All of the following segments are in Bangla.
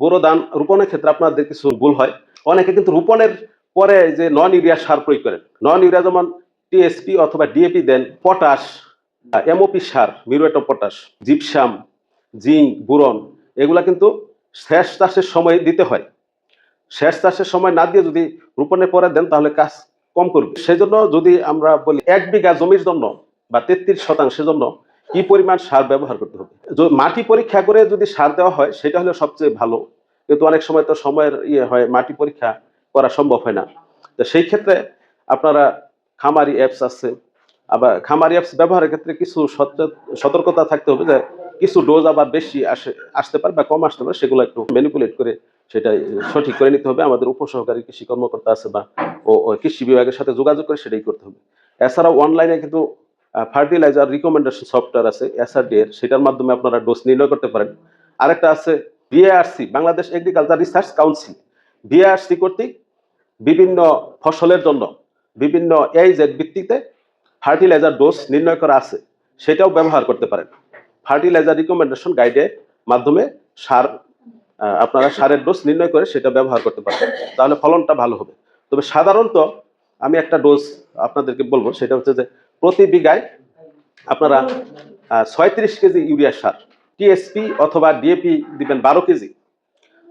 বোরো ধান রোপণের ক্ষেত্রে আপনাদের কিছু ভুল হয়। অনেকে কিন্তু রোপণের পরে যে নন ইউরিয়া সার প্রয়োগ করেন নন ইউরিয়া যেমন টিএসপি অথবা ডিএপি দেন, পটাশ, এমওপি সার muriate potash, gypsum, zinc, boron, এগুলা কিন্তু শেষ চাষের সময় দিতে হয়। শেষ চাষের সময় না দিয়ে যদি রোপণের পরে দেন, তাহলে কাজ কম করবে। সেজন্য যদি আমরা বলি এক বিঘা জমির জন্য বা তেত্রিশ শতাংশের জন্য কি পরিমাণ সার ব্যবহার করতে হবে? মাটি পরীক্ষা করে যদি সার দেওয়া হয়, সেটা হলে সবচেয়ে ভালো। কিন্তু অনেক সময় তো সময়ের ইয়ে হয়, মাটি পরীক্ষা করা সম্ভব হয় না। তো সেই ক্ষেত্রে আপনারা খামারি অ্যাপস আছে। আবার খামারি অ্যাপস ব্যবহারের ক্ষেত্রে কিছু সতর্কতা থাকতে হবে যে কিছু ডোজ আবার বেশি আসে, আসতে পারে বা কম আসতে পারে, সেগুলো একটু ম্যানিপুলেট করে সেটা সঠিক করে নিতে হবে। আমাদের উপসহকারী কৃষি কর্মকর্তা আছে বা ও কৃষি বিভাগের সাথে যোগাযোগ করে সেটাই করতে হবে। এছাড়াও অনলাইনে কিন্তু ফার্টিলাইজার রিকমেন্ডেশন সফটওয়্যার আছে এসআরডি এর, সেটার মাধ্যমে আপনারা ডোজ নির্ণয় করতে পারেন। আরেকটা আছে BARC Bangladesh agriculture research council BARC কর্তৃক বিভিন্ন ফসলের জন্য, বিভিন্ন এইজের ভিত্তিতে ফার্টিলাইজার ডোজ নির্ণয় করা আছে, সেটাও ব্যবহার করতে পারেন। ফার্টিলাইজার রিকমেন্ডেশন গাইডের মাধ্যমে সার আপনারা সারের ডোজ নির্ণয় করে সেটা ব্যবহার করতে পারেন। তাহলে ফলনটা ভালো হবে। তবে সাধারণত আমি একটা ডোজ আপনাদেরকে বলব, সেটা হচ্ছে যে প্রতি বিঘায় আপনারা ছয়ত্রিশ কেজি ইউরিয়া সার টিএসপি অথবা ডিএপি দিবেন বারো কেজি।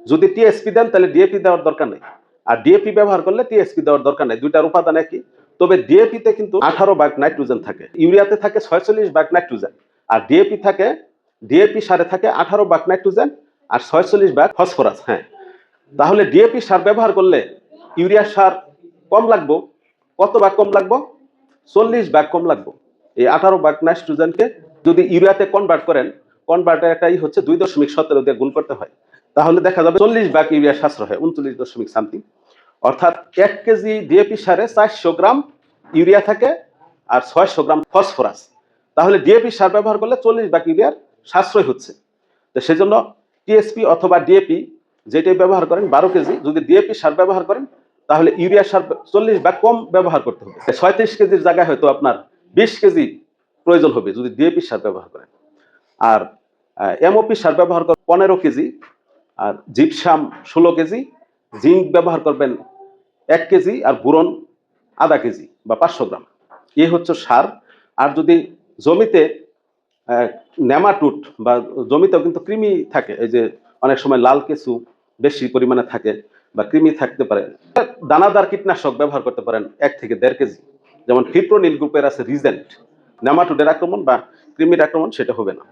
যদি টিএসপি দেন, তাহলে ডিএপি দেওয়ার দরকার নেই। আর ডিএপি ব্যবহার করলে টিএসপি দেওয়ার দরকার নেই। দুইটার উপাদান একই। তবে ডিএপি তে কিন্তু আঠারো ভাগ নাইট্রোজেন থাকে। ইউরিয়াতে থাকে ছয়চল্লিশ ভাগ নাইট্রোজেন। আর ডিএপি থাকে ডিএপি সারে থাকে আঠারো ভাগ নাইট্রোজেন আর ছয়চল্লিশ ভাগ ফসফরাস হ্যাঁ। তাহলে ডিএপি সার ব্যবহার করলে ইউরিয়া সার কম লাগবো। কত ভাগ কম লাগবো? চল্লিশ ভাগ কম লাগবো। এই আঠারো ভাগ নাইট্রোজেনকে যদি ইউরিয়াতে কনভার্ট করেন কনভার্টার একটাই হচ্ছে দুই দশমিক সতেরো দিয়ে গুণ করতে হয়। তাহলে দেখা যাবে চল্লিশ ভাগ ইউরিয়া সাশ্রয় হয়, উনচল্লিশ দশমিক সামথিং অর্থাৎ এক কেজি ডিএপি সারে চারশো গ্রাম ইউরিয়া থাকে আর ছয়শো গ্রাম ফসফরাস। তাহলে ডিএপি সার ব্যবহার করলে চল্লিশ ভাগ ইউরিয়ার সাশ্রয় হচ্ছে। তো সেজন্য টিএসপি অথবা ডিএপি যেটাই ব্যবহার করেন, বারো কেজি, যদি ডিএপি সার ব্যবহার করেন তাহলে ইউরিয়া সার চল্লিশ ভাগ কম ব্যবহার করতে হবে। ছয়ত্রিশ কেজির জায়গায় হয়তো আপনার বিশ কেজি প্রয়োজন হবে যদি ডিএপি সার ব্যবহার করেন। আর এমওপি সার ব্যবহার করেন পনেরো কেজি, আর জিপসাম ষোলো কেজি, জিঙ্ক ব্যবহার করবেন এক কেজি, আর বুরন আধা কেজি বা পাঁচশো গ্রাম। এই হচ্ছে সার। আর যদি জমিতে নেমাটুট বা জমিতেও কিন্তু কৃমি থাকে, এই যে অনেক সময় লাল কেঁচু বেশি পরিমাণে থাকে বা কৃমি থাকতে পারে। দানাদার কীটনাশক ব্যবহার করতে পারেন এক থেকে দেড় কেজি। যেমন ফিপ্রোনিল গ্রুপের আছে রিজেন্ট নেমাটোডের আক্রমণ বা কৃমির আক্রমণ, সেটা হবে না।